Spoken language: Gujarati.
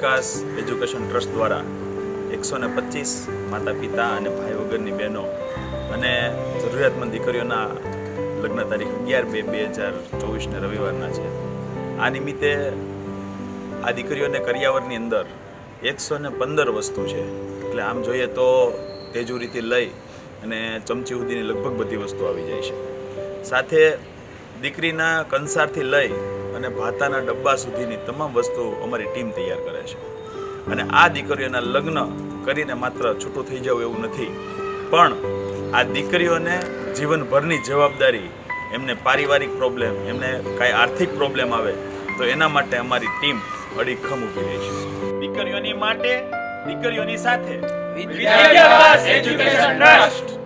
વિકાસ એજ્યુકેશન ટ્રસ્ટ દ્વારા એકસો ને પચીસ માતા પિતા અને ભાઈ વગરની બહેનો અને જરૂરિયાતમંદ દીકરીઓના લગ્ન તારીખ અગિયાર બે બે હજાર ચોવીસને રવિવારના છે. આ નિમિત્તે આ દીકરીઓને કરિયાવરની અંદર એકસો ને પંદર વસ્તુ છે. એટલે આમ જોઈએ તો તેજુરીથી લઈ અને ચમચી સુધીની લગભગ બધી વસ્તુ આવી જાય છે. સાથે દીકરીના કંસારથી લઈ અને ભાતાના ડબ્બા સુધીની તમામ વસ્તુઓ અમારી ટીમ તૈયાર કરે છે. અને આ દીકરીઓના લગ્ન કરીને માત્ર છૂટું થઈ જવું એવું નથી. પણ આ દીકરીઓને જીવનભરની જવાબદારી, એમને પારિવારિક પ્રોબ્લેમ એમને કાંઈ આર્થિક પ્રોબ્લેમ આવે, તો એના માટે અમારી ટીમ અડીખમ ઊભી રહી છે. દીકરીઓની માટે, દીકરીઓની સાથે. વિદ્યાભ્યાસ એજ્યુકેશન ટ્રસ્ટ